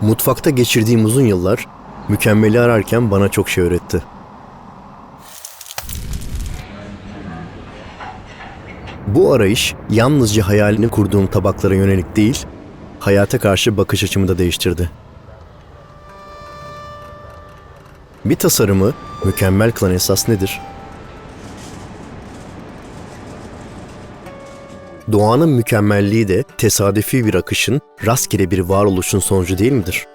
Mutfakta geçirdiğim uzun yıllar mükemmeli ararken bana çok şey öğretti. Bu arayış yalnızca hayalini kurduğum tabaklara yönelik değil, hayata karşı bakış açımı da değiştirdi. Bir tasarımı mükemmel kılan esas nedir? Doğanın mükemmelliği de tesadüfi bir akışın, rastgele bir varoluşun sonucu değil midir?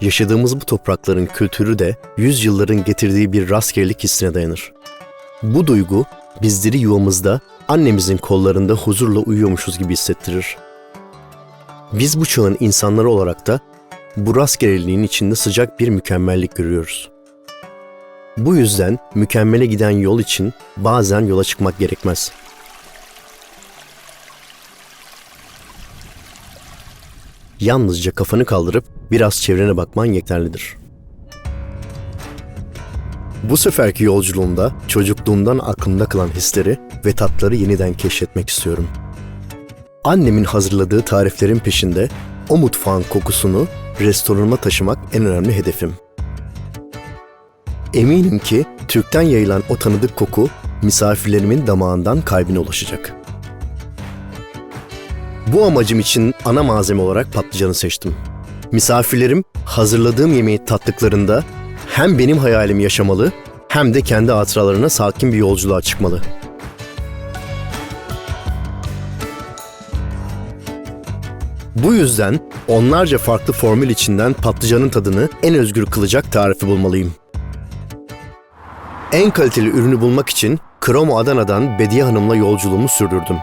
Yaşadığımız bu toprakların kültürü de yüzyılların getirdiği bir rastgelelik hissine dayanır. Bu duygu bizleri yuvamızda annemizin kollarında huzurla uyuyormuşuz gibi hissettirir. Biz bu çağın insanları olarak da bu rastgeleliğin içinde sıcak bir mükemmellik görüyoruz. Bu yüzden mükemmele giden yol için bazen yola çıkmak gerekmez. Yalnızca kafanı kaldırıp biraz çevrene bakman yeterlidir. Bu seferki yolculuğumda çocukluğumdan aklımda kalan hisleri ve tatları yeniden keşfetmek istiyorum. Annemin hazırladığı tariflerin peşinde o mutfağın kokusunu restoranıma taşımak en önemli hedefim. Eminim ki Türk'ten yayılan o tanıdık koku misafirlerimin damağından kalbine ulaşacak. Bu amacım için ana malzeme olarak patlıcanı seçtim. Misafirlerim hazırladığım yemeği tattıklarında hem benim hayalimi yaşamalı hem de kendi hatıralarına sakin bir yolculuğa çıkmalı. Bu yüzden onlarca farklı formül içinden patlıcanın tadını en özgür kılacak tarifi bulmalıyım. En kaliteli ürünü bulmak için Kromo Adana'dan Bediye Hanım'la yolculuğumu sürdürdüm.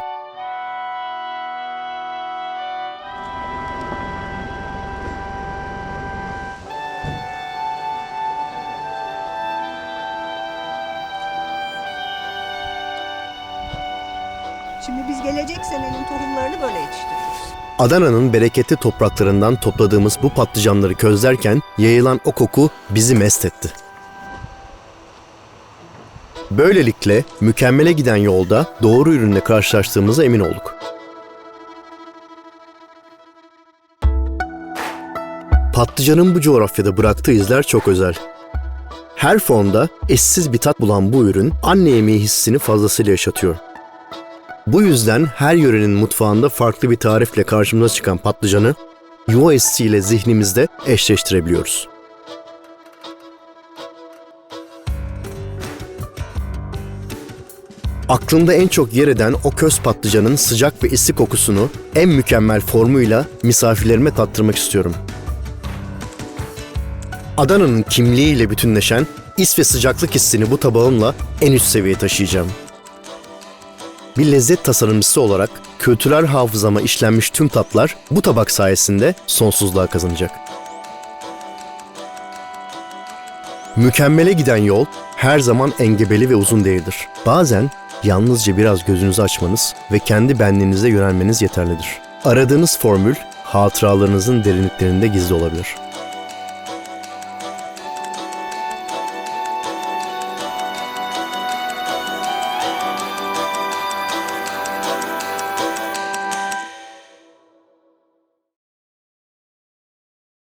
Şimdi biz gelecek senenin tohumlarını böyle yetiştiriyoruz. Adana'nın bereketli topraklarından topladığımız bu patlıcanları közlerken yayılan o koku bizi mest etti. Böylelikle mükemmele giden yolda doğru ürünle karşılaştığımıza emin olduk. Patlıcanın bu coğrafyada bıraktığı izler çok özel. Her formda eşsiz bir tat bulan bu ürün anne yemeği hissini fazlasıyla yaşatıyor. Bu yüzden her yörenin mutfağında farklı bir tarifle karşımıza çıkan patlıcanı yuva hissiyle zihnimizde eşleştirebiliyoruz. Aklımda en çok yer eden o köz patlıcanın sıcak ve isi kokusunu en mükemmel formuyla misafirlerime tattırmak istiyorum. Adana'nın kimliğiyle bütünleşen is ve sıcaklık hissini bu tabağımla en üst seviyeye taşıyacağım. Bir lezzet tasarımcısı olarak kültürel hafızama işlenmiş tüm tatlar bu tabak sayesinde sonsuzluğa kazanacak. Mükemmele giden yol her zaman engebeli ve uzun değildir. Bazen yalnızca biraz gözünüzü açmanız ve kendi benliğinize yönelmeniz yeterlidir. Aradığınız formül hatıralarınızın derinliklerinde gizli olabilir.